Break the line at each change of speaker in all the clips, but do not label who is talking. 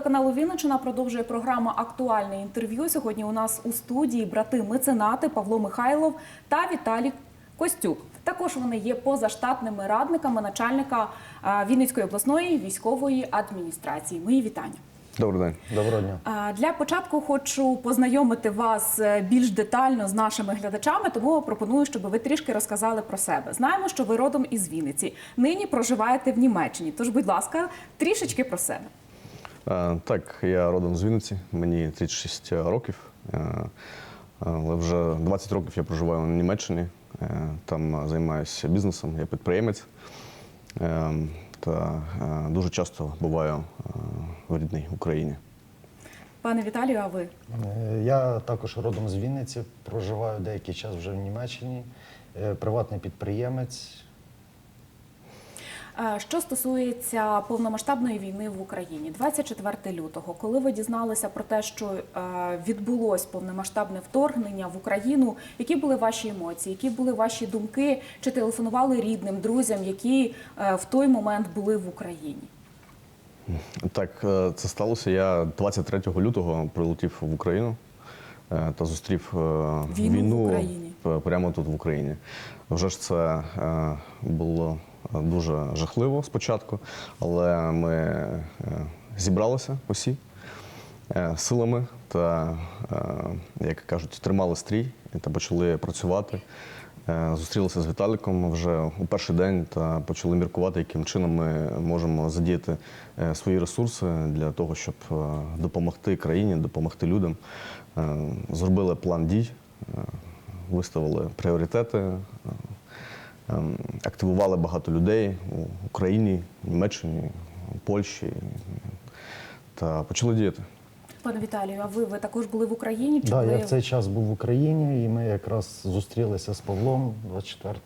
телеканалу Вінниччина продовжує програма Актуальне інтерв'ю. Сьогодні у нас у студії брати меценати Павло Михайлов та Віталій Костюк. Також вони є позаштатними радниками начальника е, Вінницької обласної військової адміністрації. Мої вітання.
Добрий день.
Доброго дня.
Для початку хочу познайомити вас е, більш детально з нашими глядачами, тому пропоную, щоб ви трішки розказали про себе. Знаємо, що ви родом із Вінниці. Нині проживаєте в Німеччині. Тож, будь ласка, трішечки про себе.
Е, Так, я родом з Вінниці, мені 36 років. Е, Але вже 20 років я проживаю в Німеччині. Е, Там займаюся бізнесом, я підприємець. Е, Та е, дуже часто буваю е, в рідній Україні.
Пане Віталію, а ви?
Е, Я також родом з Вінниці, проживаю деякий час вже в Німеччині. Е, Приватний підприємець.
Е, Що стосується повномасштабної війни в Україні, 24 лютого, коли ви дізналися про те, що е, відбулось повномасштабне вторгнення в Україну, які були ваші емоції, які були ваші думки? Чи телефонували рідним, друзям, які е, в той момент були в Україні?
Так, це сталося. Я 23 лютого прилетів в Україну та зустрів е,
Війну в Україні.
прямо тут в Україні. Вже ж це було дуже жахливо спочатку, але ми е, зібралися усі е, силами та, е, як кажуть, тримали стрій та почали працювати. Зустрілися з Віталіком вже у перший день та почали міркувати, яким чином ми можемо задіяти свої ресурси для того, щоб допомогти країні, допомогти людям. Зробили план дій, виставили пріоритети, активували багато людей у Україні, Німеччині, Польщі та почали діяти.
Пане Віталію, а ви, ви також були в Україні? Чи
Да,
ви...
я в цей час був в Україні, і ми якраз зустрілися з Павлом 24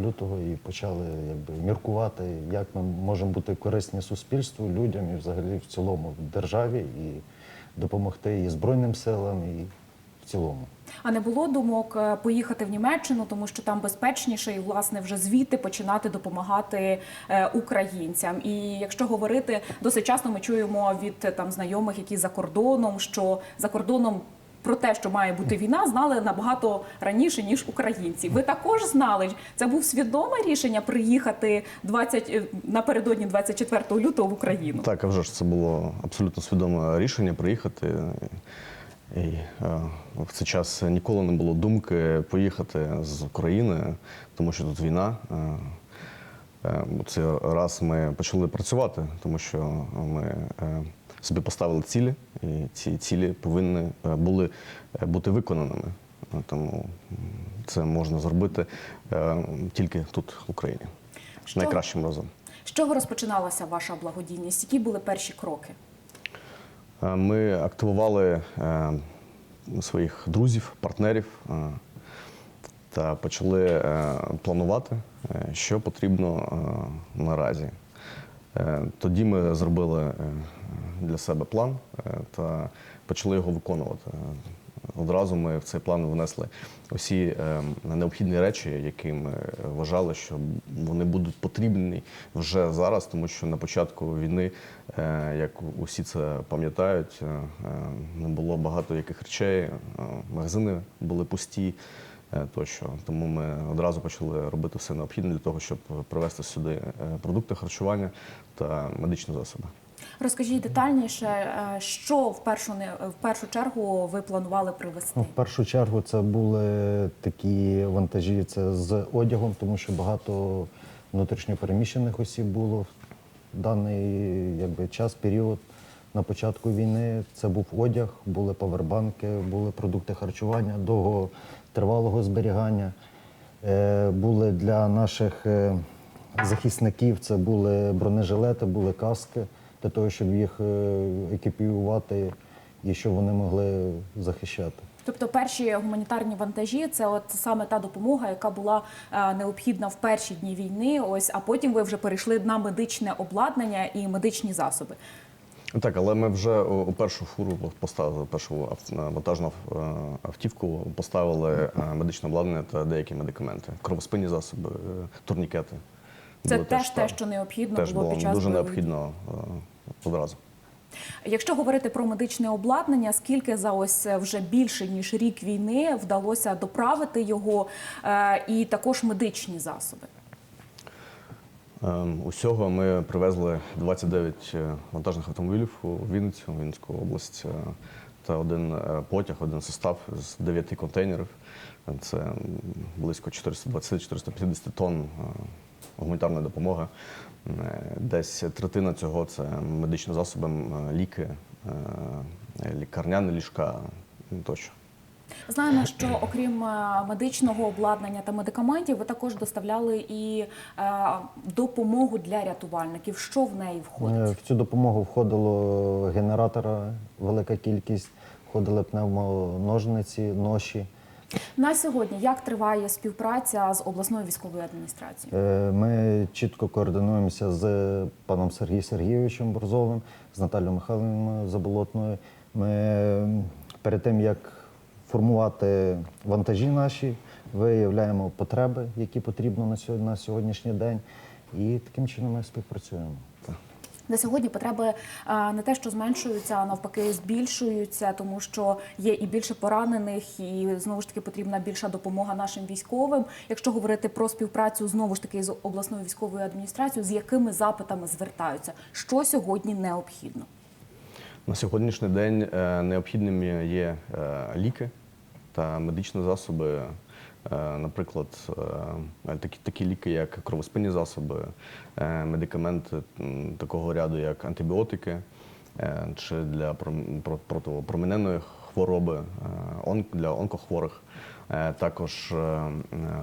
лютого і почали якби, міркувати, як ми можемо бути корисні суспільству, людям і взагалі в цілому в державі, і допомогти і Збройним силам, і в цілому.
А не було думок е, поїхати в Німеччину, тому що там безпечніше, і власне вже звідти починати допомагати е, українцям. І якщо говорити досить часто, ми чуємо від е, там знайомих, які за кордоном, що за кордоном. Про те, що має бути війна, знали набагато раніше ніж українці. Ви також знали, це був свідоме рішення приїхати 20, е, напередодні 24 лютого в Україну.
Так, а вже ж це було абсолютно свідоме рішення приїхати. І е, в цей час ніколи не було думки поїхати з України, тому що тут війна. Е, е, раз ми почали працювати, тому що ми собі поставили цілі, і ці цілі повинні були бути виконаними. Тому це можна зробити тільки тут, в Україні,
Що?
найкращим разом.
З чого розпочиналася ваша благодійність? Які були перші кроки?
Е, Ми активували е, своїх друзів, партнерів е, та почали планувати, що потрібно наразі. Тоді ми зробили для себе план та почали його виконувати. Одразу ми в цей план внесли усі е, необхідні речі, які ми вважали, що вони будуть потрібні вже зараз, тому що на початку війни, е, як усі це пам'ятають, е, е, не було багато яких речей, магазини були пусті тощо. Тому ми одразу почали робити все необхідне для того, щоб привезти сюди продукти харчування та медичні засоби.
Розкажіть детальніше, е, що в першу в першу чергу ви планували привезти?
Ну, в першу чергу це були такі вантажі це з одягом, тому що багато внутрішньопереміщених осіб було в даний якби, час, період на початку війни. Це був одяг, були павербанки, були продукти харчування довготривалого зберігання. Е, були для наших е, захисників це були бронежилети, були каски для того, щоб їх е, екіпіювати і щоб вони могли захищати.
Тобто перші гуманітарні вантажі це от саме та допомога, яка була е, необхідна в перші дні війни. Ось а потім ви вже перейшли на медичне обладнання і медичні засоби.
Так, але ми вже у першу фуру поставили першу вантажну е, автівку, поставили медичне обладнання та деякі медикаменти, кровоспинні засоби, турнікети.
Це теж те, що необхідно
теж
було під час
дуже
бойових
необхідно одразу.
Якщо говорити про медичне обладнання, скільки за ось вже більше ніж рік війни вдалося доправити його, е, і також медичні засоби?
Ем, Усього ми привезли 29 е, вантажних автомобілів у Вінницю, у Вінницьку область, е, та один е, потяг, один состав з 9 контейнерів. Це близько 420-450 тонн е, гуманітарної допомоги. Е, Десь третина цього це медичні засоби, ліки, е, лікарняні ліжка тощо.
Знаємо, що окрім е, медичного обладнання та медикаментів, ви також доставляли і е, допомогу для рятувальників. Що в неї
Е,
входить?
В цю допомогу входило генератора велика кількість, входили пневмоножниці, ноші.
На сьогодні як триває співпраця з обласною військовою адміністрацією?
Е, Ми чітко координуємося з паном Сергієм Сергійовичем Борзовим, з Наталією Михайлівною Заболотною. Ми перед тим, як формувати вантажі наші, виявляємо потреби, які потрібно на сьогоднішній день, і таким чином ми співпрацюємо.
На сьогодні потреби е, не те, що зменшуються, а навпаки збільшуються, тому що є і більше поранених, і знову ж таки потрібна більша допомога нашим військовим. Якщо говорити про співпрацю знову ж таки з обласною військовою адміністрацією, з якими запитами звертаються, що сьогодні необхідно?
На сьогоднішній день е, необхідними є е, ліки та медичні засоби, наприклад, е, такі, такі ліки, як кровоспинні засоби, е, медикаменти такого ряду, як антибіотики, е, чи для пром- про- протипроміненної хвороби, е, для онкохворих. Е, Також е, е,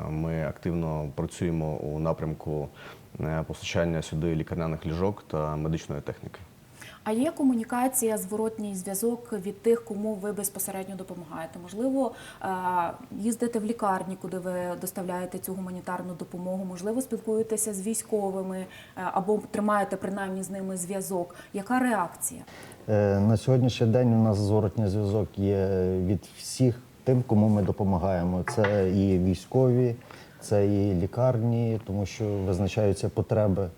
ми активно працюємо у напрямку е, постачання сюди лікарняних ліжок та медичної техніки.
А є комунікація, зворотній зв'язок від тих, кому ви безпосередньо допомагаєте? Можливо, е, їздите в лікарні, куди ви доставляєте цю гуманітарну допомогу, можливо, спілкуєтеся з військовими е, або тримаєте принаймні з ними зв'язок. Яка реакція?
Е, На сьогоднішній день у нас зворотній зв'язок є від всіх тим, кому ми допомагаємо. Це і військові, це і лікарні, тому що визначаються потреби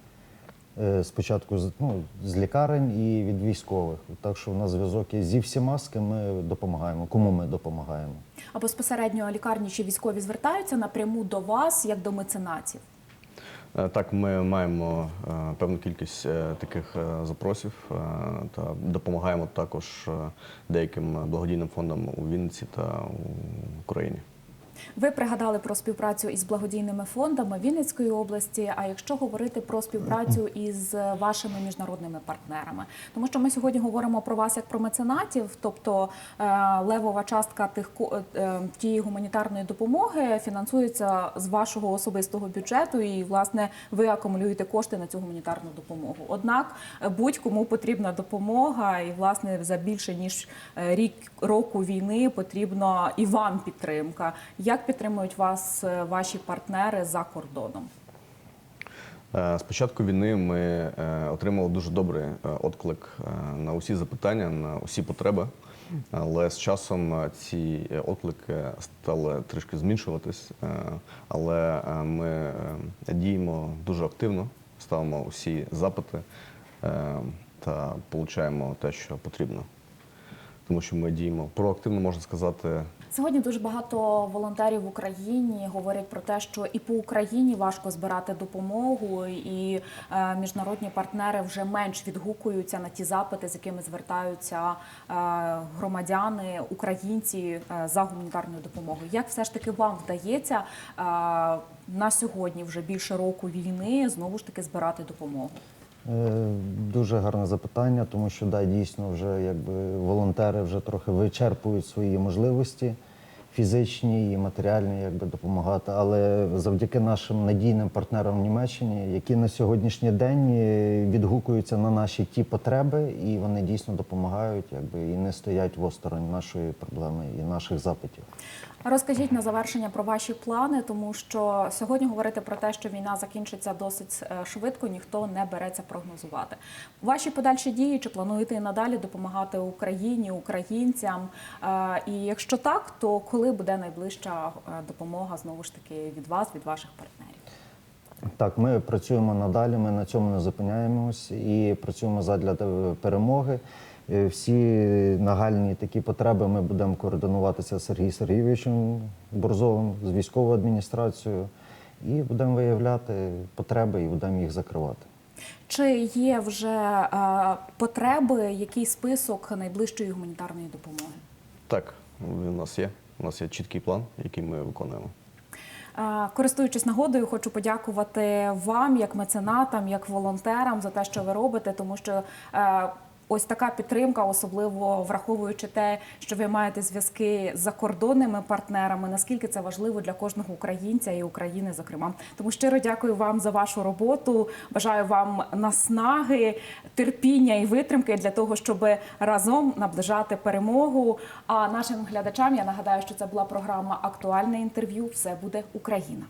спочатку з, ну, з лікарень і від військових. Так що у нас зв'язок є зі всіма, з ким ми допомагаємо, кому ми допомагаємо.
А безпосередньо лікарні чи військові звертаються напряму до вас як до меценатів?
Е, Так, ми маємо е, певну кількість е, таких е, запросів е, та допомагаємо також е, деяким благодійним фондам у Вінниці та у Україні.
Ви пригадали про співпрацю із благодійними фондами Вінницької області. А якщо говорити про співпрацю із вашими міжнародними партнерами, тому що ми сьогодні говоримо про вас як про меценатів, тобто е, левова частка тих ко- е, тієї гуманітарної допомоги фінансується з вашого особистого бюджету, і власне ви акумулюєте кошти на цю гуманітарну допомогу. Однак е, будь-кому потрібна допомога, і власне за більше ніж е, рік року війни потрібна і вам підтримка. Як підтримують вас е, ваші партнери за кордоном?
Е, З початку війни ми е, отримали дуже добрий отклик на усі запитання, на усі потреби. Але з часом ці отклики стали трішки зменшуватись. Але ми діємо дуже активно, ставимо усі запити та отримуємо те, що потрібно. Тому що ми діємо проактивно, можна сказати,
Сьогодні дуже багато волонтерів в Україні говорять про те, що і по Україні важко збирати допомогу, і е, міжнародні партнери вже менш відгукуються на ті запити, з якими звертаються е, громадяни, українці е, за гуманітарною допомогою. Як все ж таки вам вдається на сьогодні, вже більше року війни, знову ж таки збирати допомогу?
Е, Дуже гарне запитання, тому що да, дійсно вже якби волонтери вже трохи вичерпують свої можливості фізичні і матеріальні, якби допомагати. Але завдяки нашим надійним партнерам в Німеччині, які на сьогоднішній день е, відгукуються на наші ті потреби, і вони дійсно допомагають, якби і не стоять в осторонь нашої проблеми і наших запитів.
Розкажіть на завершення про ваші плани, тому що сьогодні говорити про те, що війна закінчиться досить е, швидко, ніхто не береться прогнозувати. Ваші подальші дії чи плануєте і надалі допомагати Україні, українцям? Е, І якщо так, то коли буде найближча е, допомога знову ж таки від вас, від ваших партнерів?
Так, ми працюємо надалі, ми на цьому не зупиняємось і працюємо задля перемоги. Е, Всі нагальні такі потреби ми будемо координуватися з Сергієм Сергійовичем Борзовим, з військовою адміністрацією, і будемо виявляти потреби і будемо їх закривати.
Чи є вже е, потреби, який список найближчої гуманітарної допомоги?
Так, у нас є. У нас є чіткий план, який ми виконуємо.
Е, Користуючись нагодою, хочу подякувати вам, як меценатам, як волонтерам, за те, що ви робите, тому що ось така підтримка, особливо враховуючи те, що ви маєте зв'язки з закордонними партнерами, наскільки це важливо для кожного українця і України, зокрема. Тому щиро дякую вам за вашу роботу. Бажаю вам наснаги, терпіння і витримки для того, щоб разом наближати перемогу. А нашим глядачам я нагадаю, що це була програма Актуальне інтерв'ю. Все буде Україна.